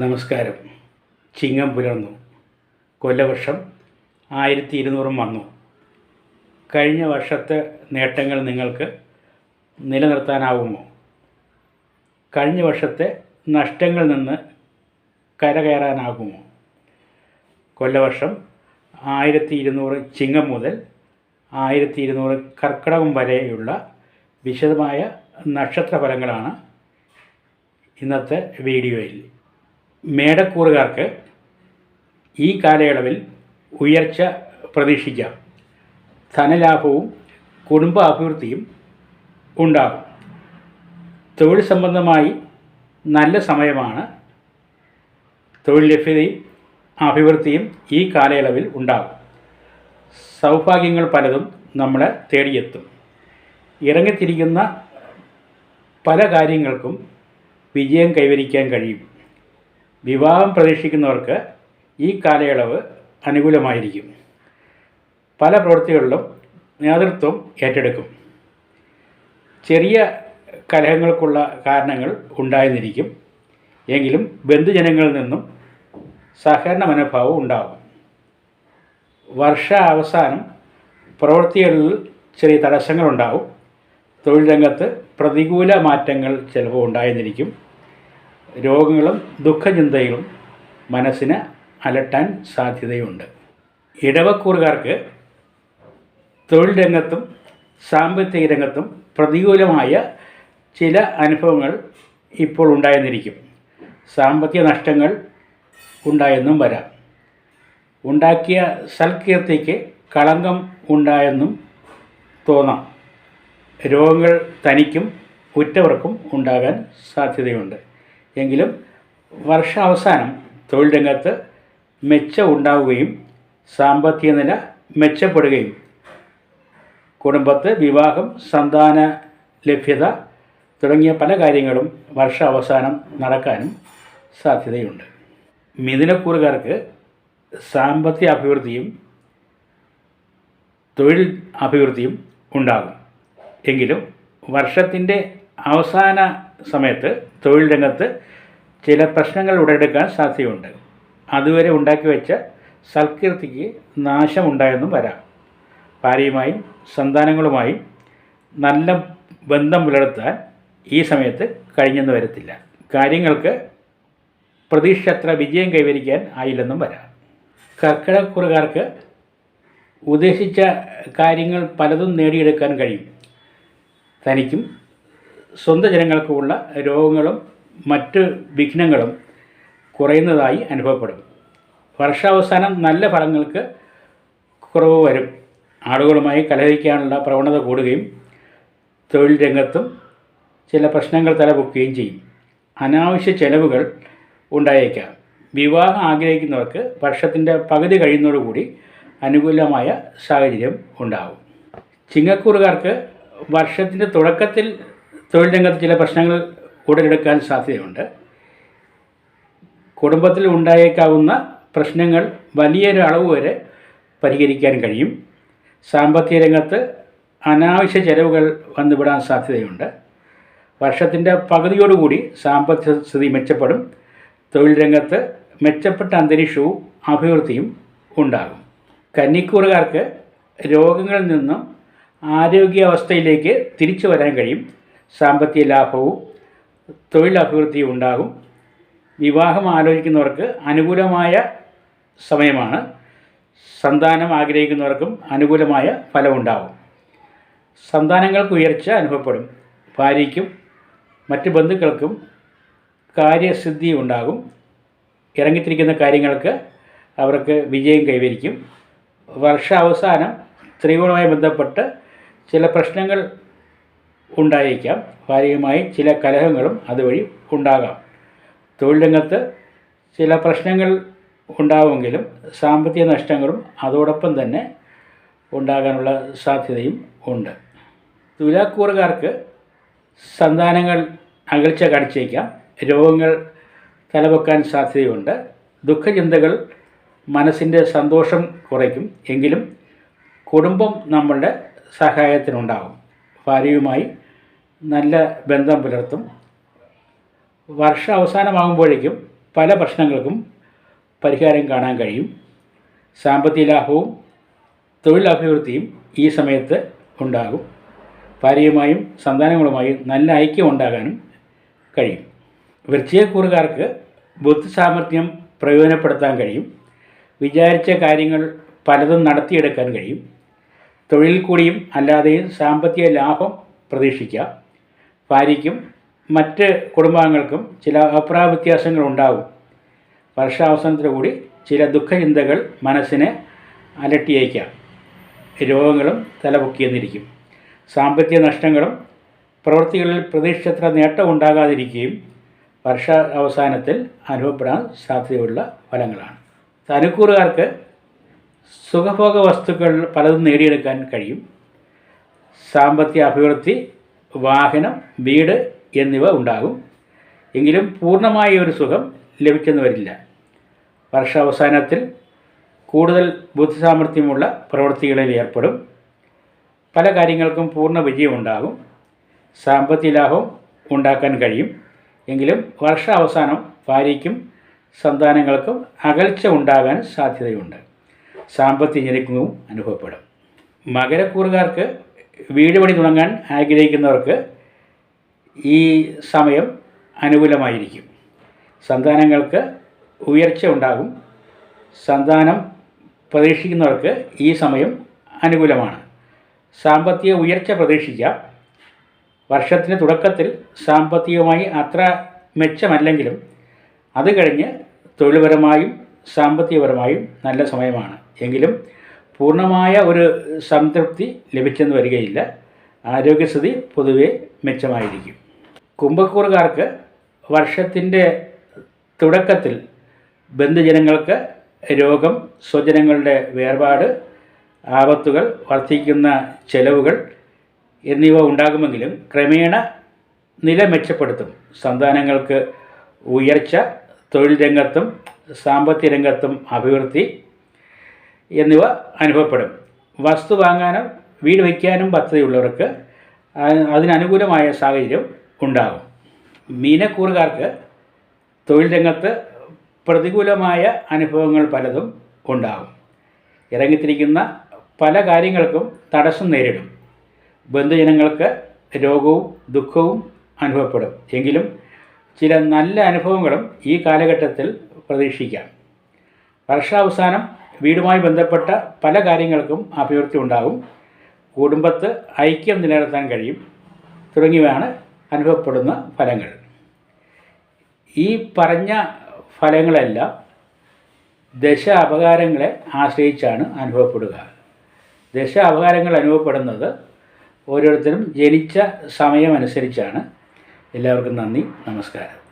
നമസ്കാരം. ചിങ്ങം പുലർന്നു. കൊല്ലവർഷം ആയിരത്തി ഇരുന്നൂറും വന്നു. കഴിഞ്ഞ വർഷത്തെ നേട്ടങ്ങൾ നിങ്ങൾക്ക് നിലനിർത്താനാവുമോ? കഴിഞ്ഞ വർഷത്തെ നഷ്ടങ്ങളിൽ നിന്ന് കരകയറാനാകുമോ? കൊല്ലവർഷം ആയിരത്തി ഇരുന്നൂറ് ചിങ്ങം മുതൽ ആയിരത്തി ഇരുന്നൂറ് കർക്കിടകം വരെയുള്ള വിശദമായ നക്ഷത്രഫലങ്ങളാണ് ഇന്നത്തെ വീഡിയോയിൽ. മേടക്കൂറുകാർക്ക് ഈ കാലയളവിൽ ഉയർച്ച പ്രതീക്ഷിക്കാം ധനലാഭവും കുടുംബ അഭിവൃദ്ധിയും ഉണ്ടാകും. തൊഴിൽ സംബന്ധമായി നല്ല സമയമാണ്. തൊഴിൽ ലഭ്യതയും അഭിവൃദ്ധിയും ഈ കാലയളവിൽ ഉണ്ടാകും. സൗഭാഗ്യങ്ങൾ പലതും നമ്മളെ തേടിയെത്തും. ഇറങ്ങിത്തിരിക്കുന്ന പല കാര്യങ്ങൾക്കും വിജയം കൈവരിക്കാൻ കഴിയും. വിവാഹം പ്രതീക്ഷിക്കുന്നവർക്ക് ഈ കാലയളവ് അനുകൂലമായിരിക്കും. പല പ്രവൃത്തികളിലും നേതൃത്വം ഏറ്റെടുക്കും. ചെറിയ കലഹങ്ങൾക്കുള്ള കാരണങ്ങൾ ഉണ്ടായെന്നിരിക്കും എങ്കിലും ബന്ധുജനങ്ങളിൽ നിന്നും സഹകരണ മനോഭാവം ഉണ്ടാകും. വർഷ അവസാനം പ്രവൃത്തികളിൽ ചെറിയ തടസ്സങ്ങളുണ്ടാവും തൊഴിൽ രംഗത്ത് പ്രതികൂല മാറ്റങ്ങൾ ചിലപ്പോൾ ഉണ്ടായെന്നിരിക്കും രോഗങ്ങളും ദുഃഖചിന്തകളും മനസ്സിന് അലട്ടാൻ സാധ്യതയുണ്ട്. ഇടവക്കൂറുകാർക്ക് തൊഴിൽ രംഗത്തും സാമ്പത്തിക രംഗത്തും പ്രതികൂലമായ ചില അനുഭവങ്ങൾ ഇപ്പോൾ ഉണ്ടായെന്നിരിക്കും. സാമ്പത്തിക നഷ്ടങ്ങൾ ഉണ്ടായെന്നും വരാം. ഉണ്ടാക്കിയ സൽകീർത്തിക്ക് കളങ്കം ഉണ്ടായെന്നും തോന്നാം. രോഗങ്ങൾ തനിക്കും ഉറ്റവർക്കും ഉണ്ടാകാൻ സാധ്യതയുണ്ട്. എങ്കിലും വർഷാവസാനം തൊഴിൽ രംഗത്ത് മെച്ചം ഉണ്ടാവുകയും സാമ്പത്തിക നില മെച്ചപ്പെടുകയും കുടുംബത്ത് വിവാഹം സന്താന ലഭ്യത തുടങ്ങിയ പല കാര്യങ്ങളും വർഷാവസാനം നടക്കാനും സാധ്യതയുണ്ട്. മിഥുനക്കൂറുകാർക്ക് സാമ്പത്തിക അഭിവൃദ്ധിയും തൊഴിൽ അഭിവൃദ്ധിയും ഉണ്ടാകും. എങ്കിലും വർഷത്തിന്റെ അവസാന സമയത്ത് തൊഴിൽ രംഗത്ത് ചില പ്രശ്നങ്ങൾ ഉടലെടുക്കാൻ സാധ്യതയുണ്ട്. അതുവരെ ഉണ്ടാക്കി വെച്ച സൽകീർത്തിക്ക് നാശമുണ്ടായെന്നും വരാം. ഭാര്യയുമായും സന്താനങ്ങളുമായും നല്ല ബന്ധം പുലർത്താൻ ഈ സമയത്ത് കഴിഞ്ഞെന്ന് വരത്തില്ല. കാര്യങ്ങൾക്ക് പ്രതീക്ഷ അത്ര വിജയം കൈവരിക്കാൻ ആയില്ലെന്നും വരാം. കർക്കിടക്കുറുകാർക്ക് ഉദ്ദേശിച്ച കാര്യങ്ങൾ പലതും നേടിയെടുക്കാൻ കഴിയും. തനിക്കും സ്വന്തം ജനങ്ങൾക്കുമുള്ള രോഗങ്ങളും മറ്റ് വിഘ്നങ്ങളും കുറയുന്നതായി അനുഭവപ്പെടും. വർഷാവസാനം നല്ല ഫലങ്ങൾക്ക് കുറവ് വരും. ആളുകളുമായി കലഹിക്കാനുള്ള പ്രവണത കൂടുകയും തൊഴിൽ രംഗത്തും ചില പ്രശ്നങ്ങൾ തലപൊക്കുകയും ചെയ്യും. അനാവശ്യ ചെലവുകൾ ഉണ്ടായേക്കാം. വിവാഹം ആഗ്രഹിക്കുന്നവർക്ക് വർഷത്തിന്റെ പകുതി കഴിയുന്നതോടുകൂടി അനുകൂലമായ സാഹചര്യം ഉണ്ടാകും ചിങ്ങക്കൂറുകാർക്ക് വർഷത്തിന്റെ തുടക്കത്തിൽ തൊഴിൽ രംഗത്ത് ചില പ്രശ്നങ്ങൾ ഉടലെടുക്കാൻ സാധ്യതയുണ്ട്. കുടുംബത്തിൽ ഉണ്ടായേക്കാവുന്ന പ്രശ്നങ്ങൾ വലിയൊരു അളവ് വരെ പരിഹരിക്കാൻ കഴിയും. സാമ്പത്തിക രംഗത്ത് അനാവശ്യ ചെലവുകൾ വന്നുവിടാൻ സാധ്യതയുണ്ട്. വർഷത്തിന്റെ പകുതിയോടുകൂടി സാമ്പത്തിക സ്ഥിതി മെച്ചപ്പെടും. തൊഴിൽ രംഗത്ത് മെച്ചപ്പെട്ട അന്തരീക്ഷവും അഭിവൃദ്ധിയും ഉണ്ടാകും. കന്നിക്കൂറുകാർക്ക് രോഗങ്ങളിൽ നിന്നും ആരോഗ്യാവസ്ഥയിലേക്ക് തിരിച്ചു വരാൻ കഴിയും. സാമ്പത്തിക ലാഭവും തൊഴിലഭിവൃദ്ധിയും ഉണ്ടാകും. വിവാഹം ആലോചിക്കുന്നവർക്ക് അനുകൂലമായ സമയമാണ്. സന്താനം ആഗ്രഹിക്കുന്നവർക്കും അനുകൂലമായ ഫലമുണ്ടാകും. സന്താനങ്ങൾക്ക് ഉയർച്ച അനുഭവപ്പെടും. ഭാര്യയ്ക്കും മറ്റ് ബന്ധുക്കൾക്കും കാര്യസിദ്ധി ഉണ്ടാകും. ഇറങ്ങിത്തിരിക്കുന്ന കാര്യങ്ങൾക്ക് അവർക്ക് വിജയം കൈവരിക്കും. വർഷാവസാനം സ്ത്രീകളുമായി ബന്ധപ്പെട്ട് ചില പ്രശ്നങ്ങൾ ഉണ്ടായേക്കാം. ഭാര്യയുമായി ചില കലഹങ്ങളും അതുവഴി ഉണ്ടാകാം. തൊഴിൽ രംഗത്ത് ചില പ്രശ്നങ്ങൾ ഉണ്ടാവുമെങ്കിലും സാമ്പത്തിക നഷ്ടങ്ങളും അതോടൊപ്പം തന്നെ ഉണ്ടാകാനുള്ള സാധ്യതയും ഉണ്ട്. തുലാക്കൂറുകാർക്ക് സന്താനങ്ങൾ അകൽച്ച കടിച്ചേക്കാം രോഗങ്ങൾ തലവെക്കാൻ സാധ്യതയുണ്ട്. ദുഃഖചിന്തകൾ മനസ്സിന്റെ സന്തോഷം കുറയ്ക്കും. എങ്കിലും കുടുംബം നമ്മളുടെ സഹായത്തിനുണ്ടാകും ഭാര്യയുമായി നല്ല ബന്ധം പുലർത്തും. വർഷം അവസാനമാകുമ്പോഴേക്കും പല പ്രശ്നങ്ങൾക്കും പരിഹാരം കാണാൻ കഴിയും. സാമ്പത്തിക ലാഭവും തൊഴിലഭിവൃദ്ധിയും ഈ സമയത്ത് ഉണ്ടാകും. ഭാര്യയുമായും സന്താനങ്ങളുമായും നല്ല ഐക്യം ഉണ്ടാകാനും കഴിയും. വൃശ്ചികക്കൂറുകാർക്ക് ബുദ്ധിസാമർഥ്യം പ്രയോജനപ്പെടുത്താൻ കഴിയും. വിചാരിച്ച കാര്യങ്ങൾ പലതും നടത്തിയെടുക്കാൻ കഴിയും. തൊഴിൽ കൂടിയും അല്ലാതെയും സാമ്പത്തിക ലാഭം പ്രതീക്ഷിക്കാം ഭാര്യയ്ക്കും മറ്റ് കുടുംബാംഗങ്ങൾക്കും ചില അഭിപ്രായ ഉണ്ടാകും വർഷാവസാനത്തോടു കൂടി ചില ദുഃഖചിന്തകൾ മനസ്സിനെ അലട്ടിയേക്കാം. രോഗങ്ങളും തലപൊക്കിയെന്നിരിക്കും. സാമ്പത്തിക നഷ്ടങ്ങളും പ്രവൃത്തികളിൽ പ്രതീക്ഷിച്ചത്ര നേട്ടം ഉണ്ടാകാതിരിക്കുകയും വർഷ അവസാനത്തിൽ അനുഭവപ്പെടാൻ സാധ്യതയുള്ള ഫലങ്ങളാണ്. തനുക്കൂറുകാർക്ക് സുഖഭോഗ വസ്തുക്കൾ പലതും നേടിയെടുക്കാൻ കഴിയും. സാമ്പത്തിക അഭിവൃദ്ധി വാഹനം വീട് എന്നിവ ഉണ്ടാകും. എങ്കിലും പൂർണമായ ഒരു സുഖം ലഭിച്ചെന്ന് വരില്ല വർഷാവസാനത്തിൽ കൂടുതൽ ബുദ്ധിസാമർഥ്യമുള്ള പ്രവൃത്തികളിൽ ഏർപ്പെടും. പല കാര്യങ്ങൾക്കും പൂർണ വിജയമുണ്ടാകും സാമ്പത്തിക ലാഭം ഉണ്ടാക്കാൻ കഴിയും. എങ്കിലും വർഷാവസാനം ഭാര്യയ്ക്കും സന്താനങ്ങൾക്കും അകൽച്ച ഉണ്ടാകാൻ സാധ്യതയുണ്ട്. സാമ്പത്തിക ഞെരുക്കവും അനുഭവപ്പെടും. മകരക്കൂറുകാർക്ക് വീട് പണി തുടങ്ങാൻ ആഗ്രഹിക്കുന്നവർക്ക് ഈ സമയം അനുകൂലമായിരിക്കും. സന്താനങ്ങൾക്ക് ഉയർച്ച ഉണ്ടാകും. സന്താനം പ്രതീക്ഷിക്കുന്നവർക്ക് ഈ സമയം അനുകൂലമാണ്. സാമ്പത്തിക ഉയർച്ച പ്രതീക്ഷിക്കാം. വർഷത്തിന്റെ തുടക്കത്തിൽ സാമ്പത്തികമായി അത്ര മെച്ചമല്ലെങ്കിലും അത് കഴിഞ്ഞ് തൊഴിൽപരമായും സാമ്പത്തികപരമായും നല്ല സമയമാണ്. എങ്കിലും പൂർണമായ ഒരു സംതൃപ്തി ലഭിച്ചെന്ന് വരികയില്ല. ആരോഗ്യസ്ഥിതി പൊതുവെ മെച്ചമായിരിക്കും. കുംഭക്കൂറുകാർക്ക് വർഷത്തിന്റെ തുടക്കത്തിൽ ബന്ധുജനങ്ങൾക്ക് രോഗം സ്വജനങ്ങളുടെ വേർപാട് ആപത്തുകൾ വർദ്ധിക്കുന്ന ചെലവുകൾ എന്നിവ ഉണ്ടാകുമെങ്കിലും ക്രമേണ നില മെച്ചപ്പെടുത്തും. സന്താനങ്ങൾക്ക് ഉയർച്ച തൊഴിൽ രംഗത്തും സാമ്പത്തിക രംഗത്തും അഭിവൃദ്ധി എന്നിവ അനുഭവപ്പെടും. വസ്തു വാങ്ങാനും വീട് വയ്ക്കാനും പദ്ധതിയുള്ളവർക്ക് അതിനനുകൂലമായ സാഹചര്യം ഉണ്ടാകും. മീനക്കൂറുകാർക്ക് തൊഴിൽ രംഗത്ത് പ്രതികൂലമായ അനുഭവങ്ങൾ പലതും ഉണ്ടാകും. ഇറങ്ങിത്തിരിക്കുന്ന പല കാര്യങ്ങൾക്കും തടസ്സം നേരിടും. ബന്ധുജനങ്ങൾക്ക് രോഗവും ദുഃഖവും അനുഭവപ്പെടും. എങ്കിലും ചില നല്ല അനുഭവങ്ങളും ഈ കാലഘട്ടത്തിൽ പ്രതീക്ഷിക്കാം. വർഷാവസാനം വീടുമായി ബന്ധപ്പെട്ട പല കാര്യങ്ങൾക്കും അഭിവൃദ്ധി ഉണ്ടാകും. കുടുംബത്ത് ഐക്യം നിലനിർത്താൻ കഴിയും. തുടങ്ങിയവയാണ് അനുഭവപ്പെടുന്ന ഫലങ്ങൾ. ഈ പറഞ്ഞ ഫലങ്ങളെല്ലാം ദശ അപകാരങ്ങളെ ആശ്രയിച്ചാണ് അനുഭവപ്പെടുക. ദശ അപകാരങ്ങൾ അനുഭവപ്പെടുന്നത് ഓരോരുത്തരും ജനിച്ച സമയമനുസരിച്ചാണ്. എല്ലാവർക്കും നന്ദി നമസ്കാരം.